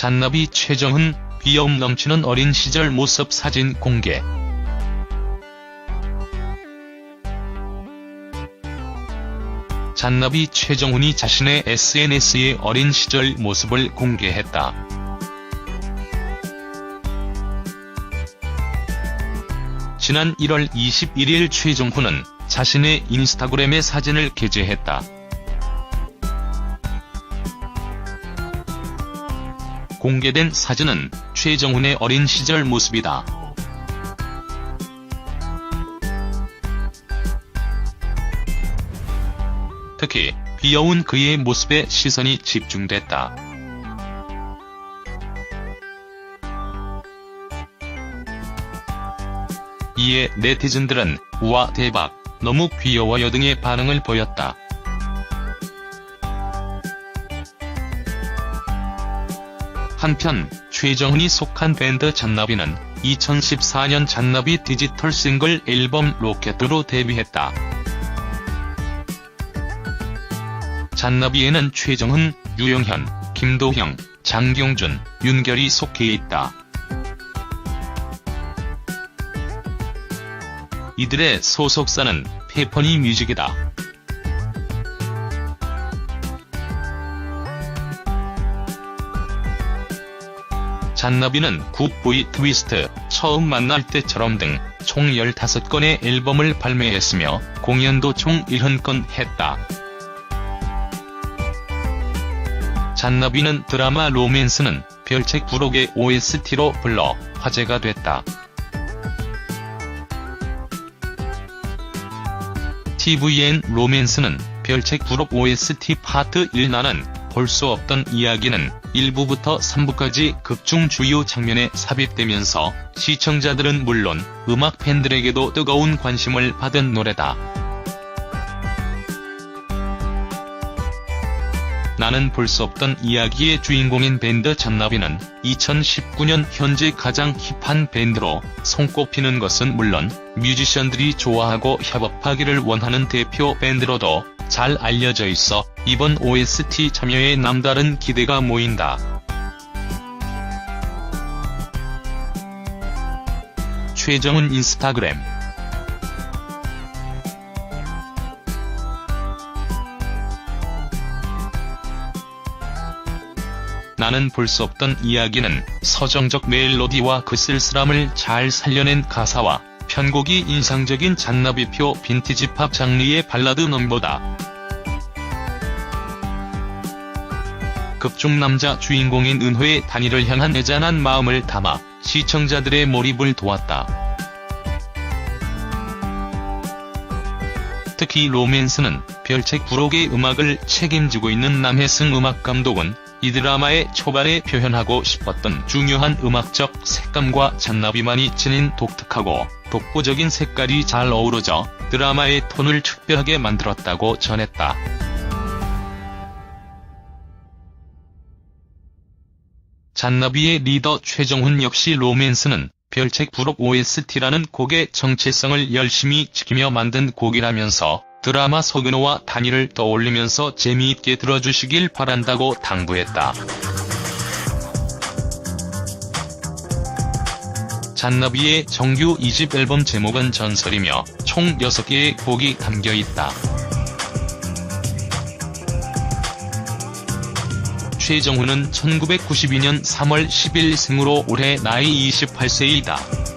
잔나비 최정훈 귀여움 넘치는 어린 시절 모습 사진 공개. 잔나비 최정훈이 자신의 SNS에 어린 시절 모습을 공개했다. 지난 1월 21일 최정훈은 자신의 인스타그램에 사진을 게재했다. 공개된 사진은 최정훈의 어린 시절 모습이다. 특히 귀여운 그의 모습에 시선이 집중됐다. 이에 네티즌들은 우와 대박, 너무 귀여워요 등의 반응을 보였다. 한편 최정훈이 속한 밴드 잔나비는 2014년 잔나비 디지털 싱글 앨범 로켓으로 데뷔했다. 잔나비에는 최정훈, 유영현, 김도형, 장경준, 윤결이 속해 있다. 이들의 소속사는 페퍼니 뮤직이다. 잔나비는 굿보이 트위스트, 처음 만날 때처럼 등 총 15건의 앨범을 발매했으며 공연도 총 70건 했다. 잔나비는 드라마 로맨스는 별책 부록의 OST로 불러 화제가 됐다. TVN 로맨스는 별책 부록 OST 파트 1 나는 볼 수 없던 이야기는 1부부터 3부까지 극중 주요 장면에 삽입되면서 시청자들은 물론 음악 팬들에게도 뜨거운 관심을 받은 노래다. 나는 볼 수 없던 이야기의 주인공인 밴드 잔나비는 2019년 현재 가장 힙한 밴드로 손꼽히는 것은 물론 뮤지션들이 좋아하고 협업하기를 원하는 대표 밴드로도 잘 알려져 있어 이번 OST 참여에 남다른 기대가 모인다. 최정훈 인스타그램 나는 볼 수 없던 이야기는 서정적 멜로디와 그 쓸쓸함을 잘 살려낸 가사와 편곡이 인상적인 잔나비표 빈티지 팝 장르의 발라드 넘버다. 극중 남자 주인공인 은호의 단일을 향한 애잔한 마음을 담아 시청자들의 몰입을 도왔다. 특히 로맨스는 별책 부록의 음악을 책임지고 있는 남혜승 음악감독은 이 드라마의 초반에 표현하고 싶었던 중요한 음악적 색감과 잔나비만이 지닌 독특하고 독보적인 색깔이 잘 어우러져 드라마의 톤을 특별하게 만들었다고 전했다. 잔나비의 리더 최정훈 역시 로맨스는 별책 부록 OST라는 곡의 정체성을 열심히 지키며 만든 곡이라면서 드라마 서근호와 단일을 떠올리면서 재미있게 들어주시길 바란다고 당부했다. 잔나비의 정규 2집 앨범 제목은 전설이며 총 6개의 곡이 담겨있다. 최정훈은 1992년 3월 10일 생으로 올해 나이 28세이다.